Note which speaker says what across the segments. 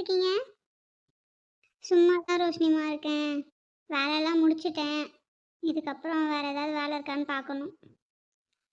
Speaker 1: இருக்கீங்க சும்மா தான் ரோஷினிமா இருக்கேன். வேலையெல்லாம் முடிச்சிட்டேன். இதுக்கப்புறம் வேறு ஏதாவது வேலை இருக்கான்னு பார்க்கணும்.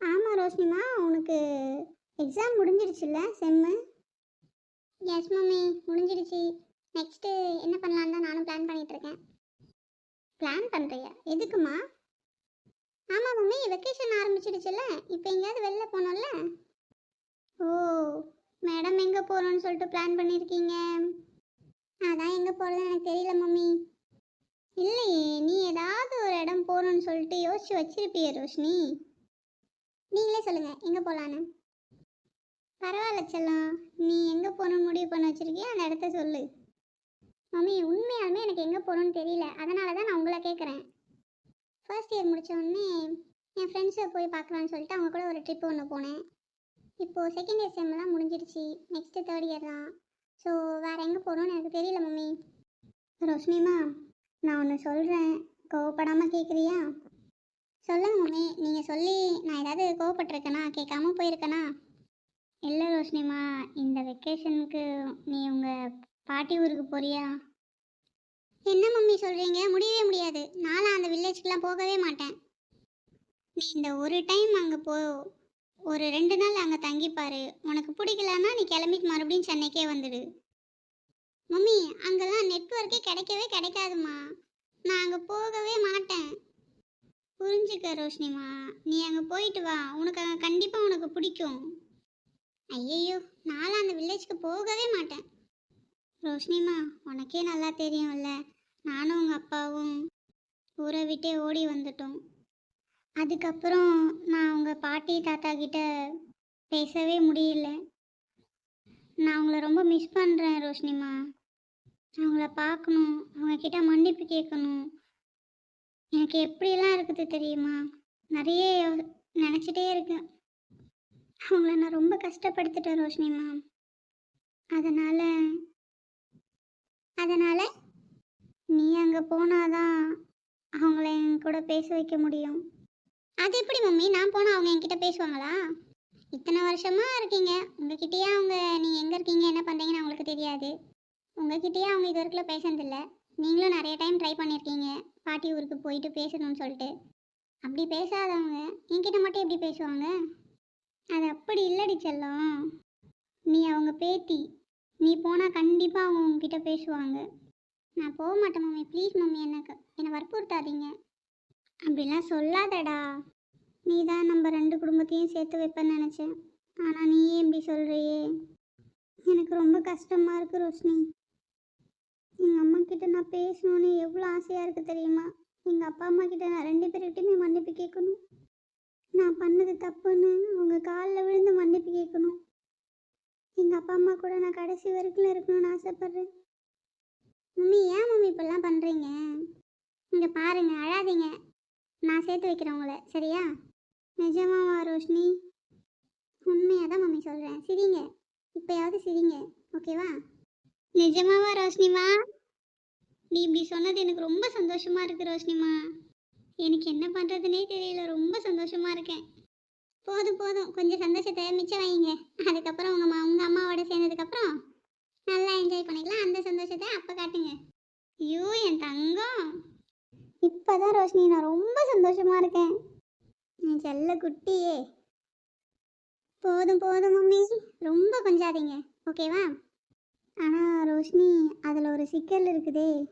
Speaker 1: ஆமாம் ரோஷினிமா உனக்கு எக்ஸாம் முடிஞ்சிருச்சுல்ல செம்மு எஸ் மம்மி முடிஞ்சிருச்சு. நெக்ஸ்ட்டு என்ன பண்ணலான்னு தான் நானும் பிளான் பண்ணிகிட்ருக்கேன் இருக்கேன். பிளான் பண்ணுறியா எதுக்குமா ஆமாம் மம்மி வெக்கேஷன் ஆரம்பிச்சிடுச்சுல்ல. இப்போ எங்கேயாவது வெளில போனோம்ல? ஓ. மேடம் எங்கே போகிறோன்னு சொல்லிட்டு பிளான் பண்ணியிருக்கீங்க அதான் எங்கே போகிறது எனக்கு தெரியல மம்மி. இல்லையே நீ ஏதாவது ஒரு இடம் போகணும்னு சொல்லிட்டு யோசிச்சு வச்சிருப்பிய ரோஷினி. நீங்களே சொல்லுங்கள் எங்கே போகலான்னு பரவாயில்ல செல்லம். நீ எங்கே போகணும்னு முடிவு பண்ண வச்சிருக்கியோ? அந்த இடத்த சொல்லு. மம்மி உண்மையாலுமே எனக்கு எங்கே போகணும்னு தெரியல. அதனால தான் நான் உங்களை கேட்குறேன் ஃபர்ஸ்ட் இயர் முடித்த உடனே என் ஃப்ரெண்ட்ஸை போய் பார்க்கலான்னு சொல்லிட்டு அவங்க கூட ஒரு ட்ரிப் ஒன்று போனேன். இப்போது செகண்ட் இயர் செம்லாம் முடிஞ்சிருச்சு. நெக்ஸ்ட்டு தேர்ட் இயர் தான். ஸோ வேறு எங்கே போகணும்னு எனக்கு தெரியல மம்மி. ரோஷினிமா நான் ஒன்று சொல்கிறேன் கோவப்படாமல் கேட்குறியா சொல்லுங்க மம்மி. நீங்கள் சொல்லி நான் ஏதாவது கோவப்பட்டிருக்கேனா? கேட்காம போயிருக்கேனா? இல்லை ரோஷினிமா. இந்த வெக்கேஷனுக்கு நீ உங்கள் பாட்டி ஊருக்கு போறியா? என்ன மம்மி சொல்கிறீங்க முடியவே முடியாது. நானும் அந்த வில்லேஜ்க்கெலாம் போகவே மாட்டேன். நீ இந்த ஒரு டைம் அங்கே போ. ஒரு ரெண்டு நாள் அங்கே தங்கிப்பாரு. உனக்கு பிடிக்கலன்னா நீ கிளம்பிக்கு மறுபடியும் சென்னைக்கே வந்துடு. மம்மி அங்கெல்லாம் நெட்ஒர்க்கே கிடைக்கவே கிடைக்காதுமா நான் அங்கே போகவே மாட்டேன். புரிஞ்சுக்க ரோஷினிமா நீ அங்கே போயிட்டு வா. உனக்கு அங்கே கண்டிப்பாக உனக்கு பிடிக்கும். ஐயையோ நானும் அந்த வில்லேஜ்க்கு போகவே மாட்டேன். ரோஷினிமா உனக்கே நல்லா தெரியும்ல. நானும் உங்கள் அப்பாவும் ஊரை விட்டே ஓடி வந்துட்டோம். அதுக்கப்புறம் நான் அவங்க பாட்டி தாத்தா கிட்ட பேசவே முடியல. நான் அவங்கள ரொம்ப மிஸ் பண்ணுறேன் ரோஷினிமா. அவங்கள பார்க்கணும் அவங்க கிட்ட மன்னிப்பு கேட்கணும். எனக்கு எப்படிலாம் இருக்குது தெரியுமா? நிறைய நினச்சிட்டே இருக்கேன். அவங்கள நான் ரொம்ப கஷ்டப்படுத்திட்டேன் ரோஷினிமா. அதனால் அதனால் நீ அங்கே போனாதான் அவங்கள என் கூட பேச வைக்க முடியும். அது எப்படி மம்மி? நான் போனால் அவங்க என்கிட்ட பேசுவாங்களா? இத்தனை வருஷமாக இருக்கீங்க. உங்ககிட்டயே அவங்க நீங்கள் எங்கே இருக்கீங்க என்ன பண்ணுறீங்கன்னு அவங்களுக்கு தெரியாது. உங்ககிட்டயே அவங்க இது வரைக்கும் பேசுனதில்ல. நீங்களும் நிறைய டைம் ட்ரை பண்ணியிருக்கீங்க. பாட்டி ஊருக்கு போயிட்டு பேசணும்னு சொல்லிட்டு. அப்படி பேசாதவங்க என்கிட்ட மட்டும் எப்படி பேசுவாங்க? அது அப்படி இல்லடி செல்லம். நீ அவங்க பேத்தி. நீ போனால் கண்டிப்பாக அவங்க உங்ககிட்ட பேசுவாங்க. நான் போக மாட்டேன் மம்மி. ப்ளீஸ் மம்மி எனக்கு. என்னை வற்புறுத்தாதீங்க. அப்படிலாம் சொல்லாதடா. நீ தான் நம்ம ரெண்டு குடும்பத்தையும் சேர்த்து வைப்பேன்னு நினச்சேன். ஆனால் நீயே இப்படி சொல்கிறியே எனக்கு ரொம்ப கஷ்டமாக இருக்கு ரோஷினி. எங்கள் அம்மா கிட்ட நான் பேசணும்னு எவ்வளோ ஆசையாக இருக்குது தெரியுமா? எங்கள் அப்பா அம்மா கிட்ட நான் ரெண்டு பேர்கிட்டையுமே மன்னிப்பு கேட்கணும். நான் பண்ணது தப்புன்னு அவங்க காலில் விழுந்து மன்னிப்பு கேட்கணும். எங்கள் அப்பா அம்மா கூட நான் கடைசி வரைக்கும் இருக்கணும்னு ஆசைப்பட்றேன். மம்மி ஏன் மம்மி இப்பெல்லாம் பண்ணுறீங்க இங்கே பாருங்க அழாதீங்க. நான் சேர்த்து வைக்கிறேன் உங்களை. சரியா? நிஜமாவா ரோஷினி? உண்மையாக தான் மம்மி சொல்கிறேன் சிரிங்க. இப்போயாவது சிரிங்க. ஓகேவா? நிஜமாவா ரோஷினிமா? நீ இப்படி சொன்னது எனக்கு ரொம்ப சந்தோஷமாக இருக்குது ரோஷினிமா. எனக்கு என்ன பண்ணுறதுனே தெரியல. ரொம்ப சந்தோஷமாக இருக்கேன். போதும் போதும். கொஞ்சம் சந்தோஷத்தை மிச்சம் வைங்க அதுக்கப்புறம் உங்கள் மா உங்கள் அம்மாவோட சேர்ந்ததுக்கப்புறம் நல்லா என்ஜாய் பண்ணிக்கலாம். அந்த சந்தோஷத்தை அப்போ காட்டுங்க. ஐயோ என் தங்கம்! இப்போதான் ரோஷினி நான் ரொம்ப சந்தோஷமா இருக்கேன். என் செல்ல குட்டியே. போதும் போதும் மம்மி. ரொம்ப கொஞ்சாதீங்க. ஓகேவா ஆனால் ரோஷினி அதில் ஒரு சிக்கல் இருக்குதே.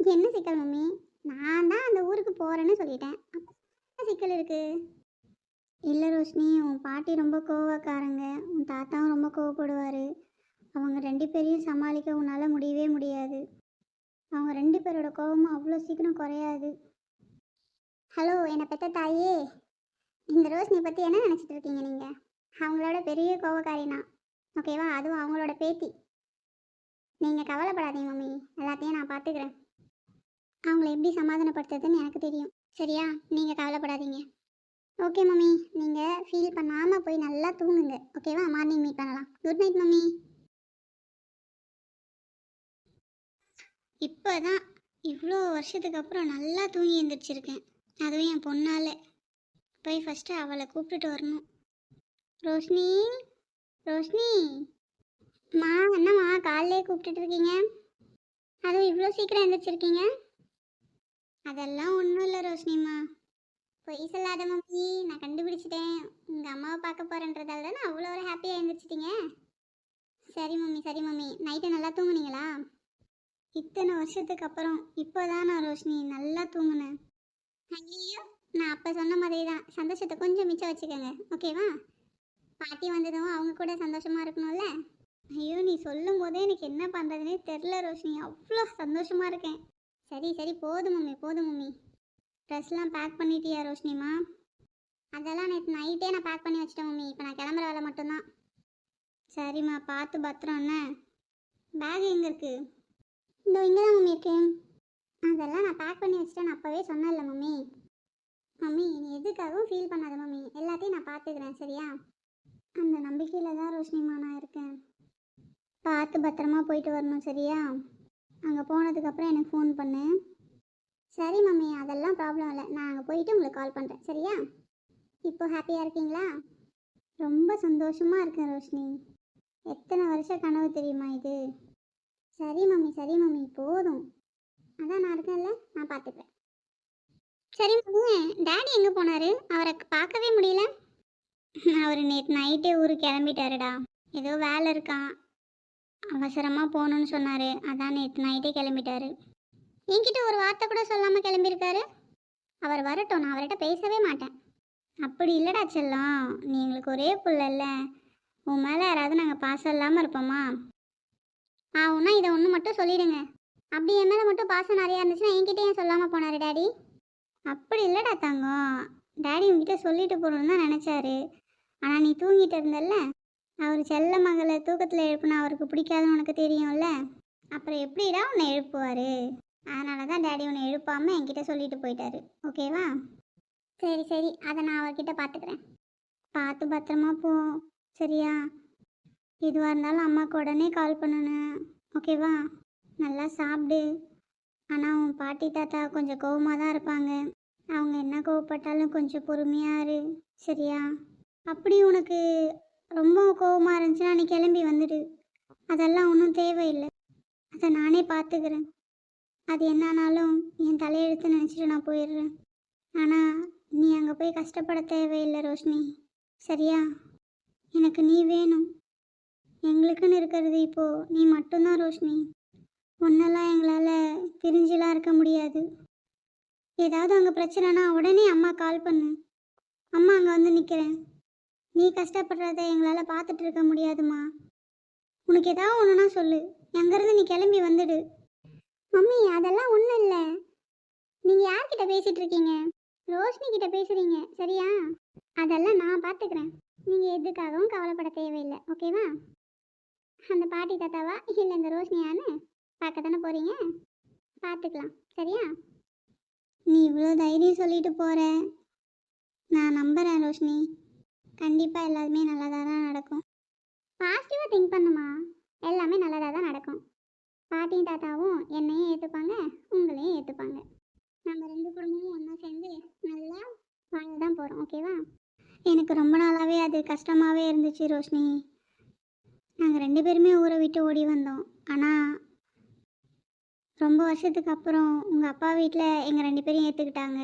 Speaker 1: என்ன சிக்கல் மம்மி? நான் தான் அந்த ஊருக்கு போகிறேன்னு சொல்லிட்டேன். என்ன சிக்கல் இருக்குது இல்லை ரோஷினி உன் பாட்டி ரொம்ப கோவக்காரங்க. உன் தாத்தாவும் ரொம்ப கோவப்படுவார். அவங்க ரெண்டு பேரையும் சமாளிக்க உன்னால் முடியவே முடியாது. அவங்க ரெண்டு பேரோட கோபமும் அவ்வளோ சீக்கிரம் குறையாது. ஹலோ என்னை பெத்த தாயே. இந்த ரோஷினியை பற்றி என்ன நினச்சிட்டு இருக்கீங்க நீங்கள் அவங்களோட பெரிய கோபக்காரினா ஓகேவா அதுவும் அவங்களோட பேத்தி. நீங்கள் கவலைப்படாதீங்க மம்மி. எல்லாத்தையும் நான் பார்த்துக்கிறேன் அவங்கள எப்படி சமாதானப்படுத்துறதுன்னு எனக்கு தெரியும். சரியா? நீங்கள் கவலைப்படாதீங்க. Okay mummy. நீங்கள் ஃபீல் பண்ணாமல் போய் நல்லா தூங்குங்க. ஓகேவா மார்னிங் மீட் பண்ணலாம். Good night mummy. இப்போ தான் இவ்வளோ வருஷத்துக்கு அப்புறம் நல்லா தூங்கி எழுந்திரிச்சிருக்கேன் அதுவும் என் பொண்ணால். போய் ஃபஸ்ட்டு அவளை கூப்பிட்டுட்டு வரணும். ரோஷினி ரோஷினி. மா என்னம்மா காலையிலே கூப்பிட்டுட்டு இருக்கீங்க? அதுவும் இவ்வளோ சீக்கிரம் எழுந்திரிச்சிருக்கீங்க அதெல்லாம் ஒன்றும் இல்லை ரோஷினிம்மா. பொய் சொல்லாத மம்மி நான் கண்டுபிடிச்சிட்டேன். உங்கள் அம்மாவை பார்க்க போகிறேன்றதால தானே அவ்வளோ ஒரு ஹாப்பியாக எழுந்திரிச்சிட்டீங்க சரி மம்மி சரி மம்மி. நைட்டு நல்லா தூங்குனீங்களா? இத்தனை வருஷத்துக்கு அப்புறம் இப்போதான் நான் ரோஷினி நல்லா தூங்குனேன். ஐயோ நான் அப்போ சொன்ன மாதிரி தான் சந்தோஷத்தை கொஞ்சம் மிச்சம் வச்சுக்கோங்க. ஓகேவா? பாட்டி வந்ததும் அவங்க கூட சந்தோஷமாக இருக்கணும்ல? ஐயோ நீ சொல்லும் போதே எனக்கு என்ன பண்ணுறதுனே தெரில ரோஷினி. அவ்வளோ சந்தோஷமாக இருக்கேன். சரி சரி போதும் மம்மி போதும் மம்மி. ட்ரெஸ்லாம் பேக் பண்ணிட்டியா ரோஷினிமா? அதெல்லாம் நேற்று நைட்டே நான் பேக் பண்ணி வச்சிட்டேன் மம்மி. இப்போ நான் கிளம்புற வேலை மட்டும்தான். சரிம்மா பார்த்து பத்திரம் என்ன? பேக் எங்கே இருக்குது இதோ இங்கே தான் மம்மி இருக்கேன் அதெல்லாம் நான் பேக் பண்ணி வச்சுட்டேன். நான் அப்போவே சொன்னேன்ல மம்மி மம்மி நீ எதுக்காகவும் ஃபீல் பண்ணாத மம்மி எல்லாத்தையும் நான் பார்த்துக்கிறேன் சரியா? அந்த நம்பிக்கையில் தான் ரோஷினிமா நான் இருக்கேன் பார்த்து பத்திரமா போயிட்டு வரணும் சரியா? அங்கே போனதுக்கப்புறம் எனக்கு ஃபோன் பண்ணு. சரி மம்மி அதெல்லாம் ப்ராப்ளம் இல்லை. நான் அங்கே போயிட்டு உங்களுக்கு கால் பண்ணுறேன் சரியா? இப்போ ஹாப்பியாக இருக்கீங்களா? ரொம்ப சந்தோஷமாக இருக்கேன் ரோஷினி. எத்தனை வருஷ கனவு தெரியுமா இது? சரி மம்மி சரி மம்மி போதும். அதான் நான் இருக்கேன்ல நான் பார்த்துக்கிறேன் சரி மம்மி டேடி எங்கே போனார்? அவரை பார்க்கவே முடியல. அவர் நேற்று நைட்டே ஊருக்கு கிளம்பிட்டாருடா. ஏதோ வேலை இருக்கான் அவசரமாக போகணுன்னு சொன்னார். அதான் நேற்று நைட்டே கிளம்பிட்டாரு. என்கிட்ட ஒரு வார்த்தை கூட சொல்லாமல் கிளம்பியிருக்காரு. அவர் வரட்டும் நான் அவர்கிட்ட பேசவே மாட்டேன். அப்படி இல்லைடா செல்லம். நீ எங்களுக்கு ஒரே புள்ள இல்லை. உன் மேலே யாராவது நாங்கள் பாசம் இல்லாமல் இருப்போமா? ஆகும்னா இதை ஒன்று மட்டும் சொல்லிடுங்க. அப்படி என் மேலே மட்டும் பாசம் நிறையா இருந்துச்சுன்னா என்கிட்ட ஏன் சொல்லாமல் போனார் டாடி? அப்படி இல்லைடா தங்கம். டாடி உங்ககிட்ட சொல்லிட்டு போகணும்னு தான் நினச்சாரு. ஆனால் நீ தூங்கிட்டு இருந்தல்ல? அவர் செல்ல மகளை தூக்கத்தில் எழுப்புனா அவருக்கு பிடிக்காதுன்னு உனக்கு தெரியும்ல? அப்புறம் எப்படிடா உன்னை எழுப்புவார்? அதனால தான் டாடி உன்னை எழுப்பாமல் என்கிட்ட சொல்லிட்டு போயிட்டாரு. ஓகேவா சரி சரி. அதை நான் அவர்கிட்ட பார்த்துக்கிறேன் பார்த்து பத்திரமா போ. சரியா? எதுவாக இருந்தாலும் அம்மாவுக்கு உடனே கால் பண்ணணும். ஓகேவா நல்லா சாப்பிடு. ஆனால் உன் பாட்டி தாத்தா கொஞ்சம் கோவமாக தான் இருப்பாங்க. அவங்க என்ன கோவப்பட்டாலும் கொஞ்சம் பொறுமையாக இரு. சரியா? அப்படி உனக்கு ரொம்ப கோவமாக இருந்துச்சுன்னா நீ கிளம்பி வந்துடு. அதெல்லாம் ஒன்றும் தேவையில்லை. அதை நானே பார்த்துக்கிறேன். அது என்னானாலும் என் தலையெழுத்து நினச்சிட்டு நான் போயிடுறேன். ஆனால் நீ அங்கே போய் கஷ்டப்பட தேவையில்லை ரோஷினி. சரியா? எனக்கு நீ வேணும். எங்களுக்குன்னு இருக்கிறது இப்போது நீ மட்டும்தான் ரோஷினி. ஒன்றெல்லாம் எங்களால் பிரிஞ்சுலாம் இருக்க முடியாது. ஏதாவது அங்கே பிரச்சனைனா உடனே அம்மா கால் பண்ணு. அம்மா அங்கே வந்து நிற்கிறேன் நீ கஷ்டப்படுறத எங்களால் பார்த்துட்டு இருக்க முடியாதுமா. உனக்கு ஏதாவது ஒன்றுனா சொல்லு. எங்கேருந்து நீ கிளம்பி வந்துடு. மம்மி அதெல்லாம் ஒன்றும் இல்லை. நீங்கள் யார்கிட்ட பேசிகிட்டு இருக்கீங்க? ரோஷினி கிட்ட பேசுகிறீங்க சரியா? அதெல்லாம் நான் பார்த்துக்கிறேன். நீங்கள் எதுக்காகவும் கவலைப்பட தேவையில்லை ஓகேவா? அந்த பாட்டி தாத்தாவா? இல்லை இந்த ரோஷினியான்னு? பார்க்க தானே போகிறீங்க பார்த்துக்கலாம். சரியா? நீ இவ்வளோ தைரியம் சொல்லிட்டு போகிற நான் நம்புகிறேன் ரோஷினி. கண்டிப்பாக எல்லாருமே நல்லதாக தான் நடக்கும். பாசிட்டிவாக திங்க் பண்ணுமா? எல்லாமே நல்லதாக தான் நடக்கும். பாட்டியும் தாத்தாவும் என்னையும் ஏற்றுப்பாங்க உங்களையும் ஏற்றுப்பாங்க நம்ம ரெண்டு குடும்பமும் ஒன்றா சேர்ந்து நல்லா வாழ தான் போகிறோம் ஓகேவா எனக்கு ரொம்ப நாளாகவே அது கஷ்டமாகவே இருந்துச்சு ரோஷினி. நாங்கள் ரெண்டு பேருமே ஊரை விட்டு ஓடி வந்தோம். ஆனால் ரொம்ப வருஷத்துக்கு அப்புறம் உங்கள் அப்பா வீட்டில் எங்கள் ரெண்டு பேரையும் ஏற்றுக்கிட்டாங்க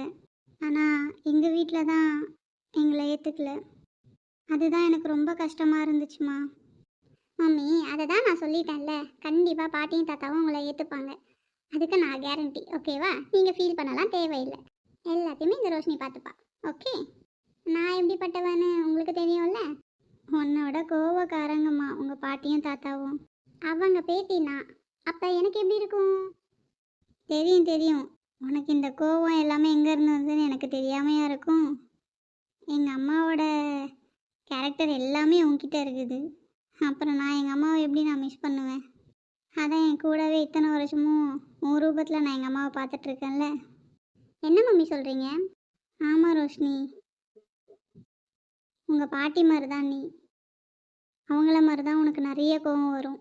Speaker 1: ஆனால் எங்கள் வீட்டில் தான் எங்களை ஏற்றுக்கல அதுதான் எனக்கு ரொம்ப கஷ்டமாக இருந்துச்சுமா. மம்மி அதை தான் நான் சொல்லிட்டேன்ல. கண்டிப்பாக பாட்டியும் தாத்தாவும் உங்களை ஏற்றுப்பாங்க அதுக்கு நான் கேரண்டி ஓகேவா நீங்கள் ஃபீல் பண்ணலாம் தேவையில்லை. எல்லாத்தையுமே இந்த ரோஷினி பார்த்துப்பா. ஓகே நான் எப்படிப்பட்டவன்னு உங்களுக்கு தெரியும். என்னோட கோவக்காரங்கம்மா உங்கள் பாட்டியும் தாத்தாவும். அவங்க பேத்தினா அப்போ எனக்கு எப்படி இருக்கும்? தெரியும் தெரியும். உனக்கு இந்த கோவம் எல்லாமே எங்கே இருந்து வந்ததுன்னு எனக்கு தெரியாமையா இருக்கும். எங்கள் அம்மாவோட கேரக்டர் எல்லாமே உன்கிட்ட இருக்குது. அப்புறம் நான் எங்கள் அம்மாவை எப்படி நான் மிஸ் பண்ணுவேன்? அதான் என் கூடவே இத்தனை வருஷமும் உன் ரூபத்தில் நான் எங்கள் அம்மாவை பார்த்துட்ருக்கேன்ல என்ன மம்மி சொல்கிறீங்க ஆமாம் ரோஷினி. உங்கள் பாட்டி மாதிரி தான் நீ. அவங்கள மாதிரி தான் உனக்கு நிறைய கோவம் வரும்.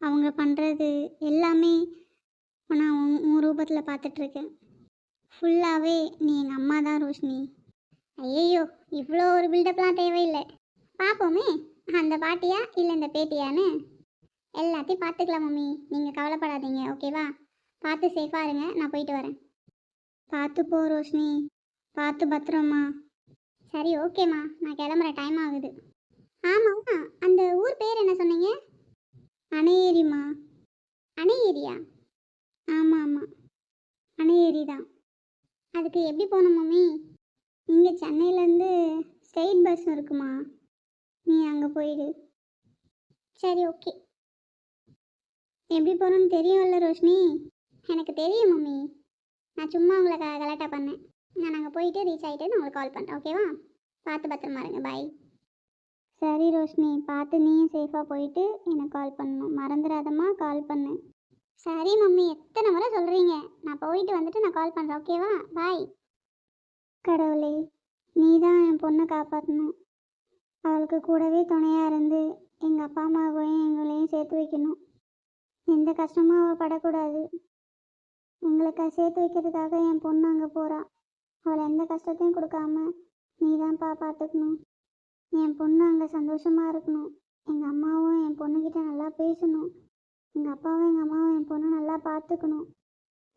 Speaker 1: அவங்க பண்ணுறது எல்லாமே நான் உன் உன் ரூபத்தில் பார்த்துட்ருக்கேன் ஃபுல்லாகவே நீ எங்கள் அம்மா தான் ரோஷினி. ஐயையோ இவ்வளோ ஒரு பில்டப்லாம் தேவையில்லை. பார்ப்போமே அந்த பாட்டியா இல்லை இந்த பேட்டியான்னு எல்லாத்தையும் பார்த்துக்கலாம் மம்மி. நீங்கள் கவலைப்படாதீங்க ஓகேவா? பார்த்து சேஃபாக இருங்க நான் போயிட்டு வரேன். பார்த்து போ ரோஷினி. பார்த்து பத்திரம்மா சரி ஓகேம்மா. நான் கிளம்புற டைம் ஆகுது. ஆமாம் அந்த ஊர் பேர் என்ன சொன்னீங்க? அணையேரிம்மா. அணையேரியா? ஆமாம் ஆமாம் அணையேரி தான். அதுக்கு எப்படி போகணும் மம்மி? இங்கே சென்னையிலேருந்து ஸ்ட்ரெயிட் பஸ்ஸும் இருக்குமா? நீ அங்கே போயிடு. சரி ஓகே. எப்படி போகிறோன்னு தெரியும்ல ரோஷினி? எனக்கு தெரியும் மம்மி. நான் சும்மா உங்களை க கலெக்டாக பண்ணேன். நான் அங்கே போயிட்டு ரீச் ஆகிட்டு நான் உங்களுக்கு கால் பண்ணுறேன் ஓகேவா? பார்த்து பத்திரமா இருங்க. பாய் சரி ரோஷினி. பார்த்து நீயும் சேஃபாக போயிட்டு எனக்கு கால் பண்ணணும் மறந்துடாதம்மா கால் பண்ணு. சரி மம்மி. எத்தனை முறை சொல்கிறீங்க நான் போயிட்டு வந்துட்டு நான் கால் பண்ணுறேன் ஓகேவா பாய் கடவுளே நீ தான் என் பொண்ணை காப்பாற்றணும் அவளுக்கு கூடவே துணையாக இருந்து எங்கள் அப்பா அம்மாவையும் எங்களையும் சேர்த்து வைக்கணும். எந்த கஷ்டமும் அவள் படக்கூடாது. எங்களுக்கு சேர்த்து வைக்கிறதுக்காக என் பொண்ணு அங்கே போகிறான் அவளை எந்த கஷ்டத்தையும் கொடுக்காம நீ தான்ப்பா பார்த்துக்கணும் என் பொண்ணு அங்கே சந்தோஷமாக இருக்கணும். எங்கள் அம்மாவும் என் பொண்ணுக்கிட்ட நல்லா பேசணும். எங்கள் அப்பாவும் எங்கள் அம்மாவும் என் பொண்ணை நல்லா பார்த்துக்கணும்.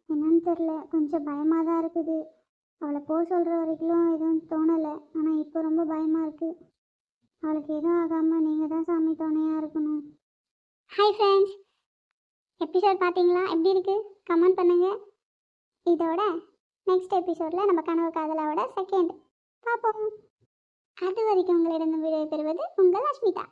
Speaker 1: என்னன்னு தெரில கொஞ்சம் பயமாக தான் இருக்குது. அவளை போக சொல்கிற வரைக்கும் எதுவும் தோணலை. ஆனால் இப்போ ரொம்ப பயமாக இருக்குது அவளுக்கு எதுவும் ஆகாமல் நீங்கள் தான் சாமி துணையாக இருக்கணும். ஹாய் ஃப்ரெண்ட்ஸ் எபிசோட் பார்த்தீங்களா? எப்படி இருக்குது கமெண்ட் பண்ணுங்கள் இதோட நெக்ஸ்ட் எபிசோடில் நம்ம கனவு காதலாவோட செகண்ட் பார்ப்போம். அது வரைக்கும் உங்களிடம் விடை பெறுவது உங்கள் அஸ்மிதா